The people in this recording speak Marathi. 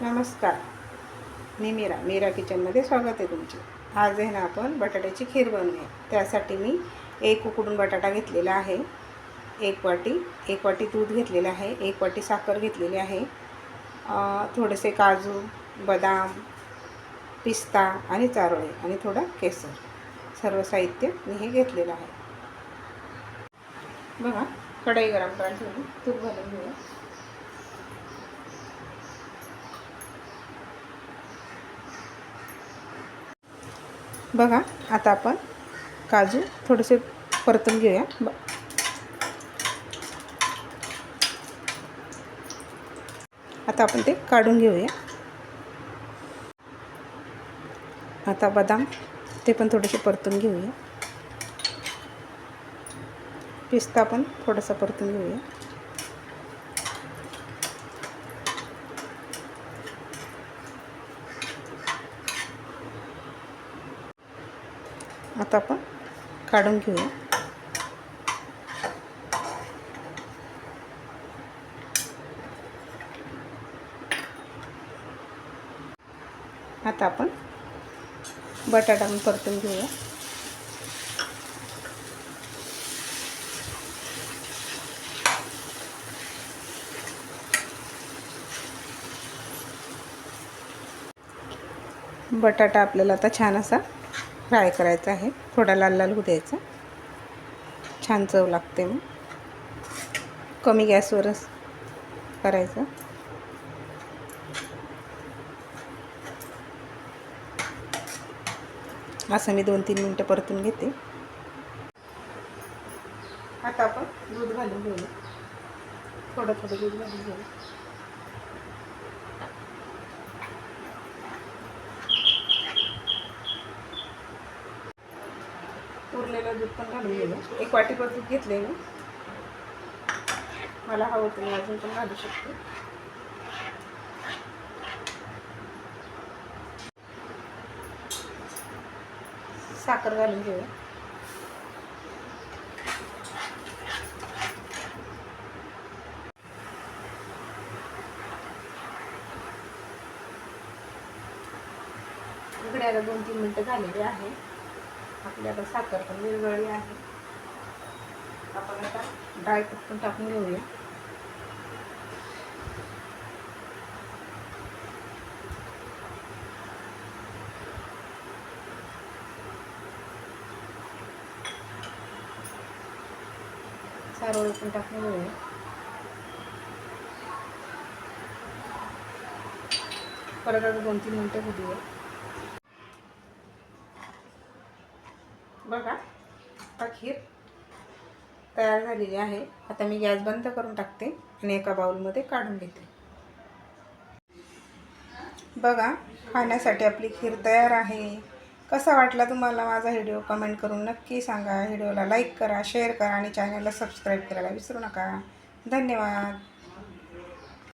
नमस्कार. मी मीरा मीरा किचनमध्ये स्वागत आहे तुमचे. आज आहे ना आपण बटाट्याची खीर बनवूया. त्यासाठी मी एक उकडून बटाटा घेतलेला आहे. एक वाटी एक वाटी दूध घेतलेलं आहे एक वाटी साखर घेतलेली आहे. थोडेसे काजू बदाम पिस्ता आणि चारोळे आणि थोडा केसर. सर्व साहित्य मी हे घेतलेलं आहे. बघा कढई गरम करायला तूप घालून घेऊया. बघा आता आपण काजू थोडेसे परतून घेऊया. ब आता आपण ते काढून घेऊया. आता बदाम ते पण थोडेसे परतून घेऊया. पिस्ता पण थोडासा परतून घेऊया. आता आपण काढून घेऊया. आता आपण बटाटा परतून घेऊया. बटाटा आपल्याला आता छान असा फ्राय करायचा आहे. थोडा लाल लाल होऊ द्यायचा. छान चव लागते मग. कमी गॅसवरच करायचं. असं मी दोन तीन मिनटं परतून घेते. आता आपण दूध घालून घेऊ थोडं थोडं दूध घालून घेऊ उरलेलं दूध पण घालून गेलं. एक वाटीभर दूध घेतले मी. मला हवं तुम्ही अजून पण घालू शकते. साखर घालून घेऊया घड्याला दोन तीन मिनटं झालेली आहे. आपली साखर पण विरघळली आहे. आपण आता ड्रायफ्रूट पण टाकून घेऊया. सारोळे पण टाकून घेऊया. परत आता दोन तीन मिनटं होऊ बघा आता खीर तयार झालेली आहे. आता मी गॅस बंद करून टाकते आणि एका बाउलमध्ये काढून घेते. बघा खाण्यासाठी आपली खीर तयार आहे. कसा वाटला तुम्हाला माझा व्हिडिओ? कमेंट करून नक्की सांगा. व्हिडिओला लाईक करा शेअर करा आणि चॅनलला सबस्क्राईब करायला विसरू नका. धन्यवाद.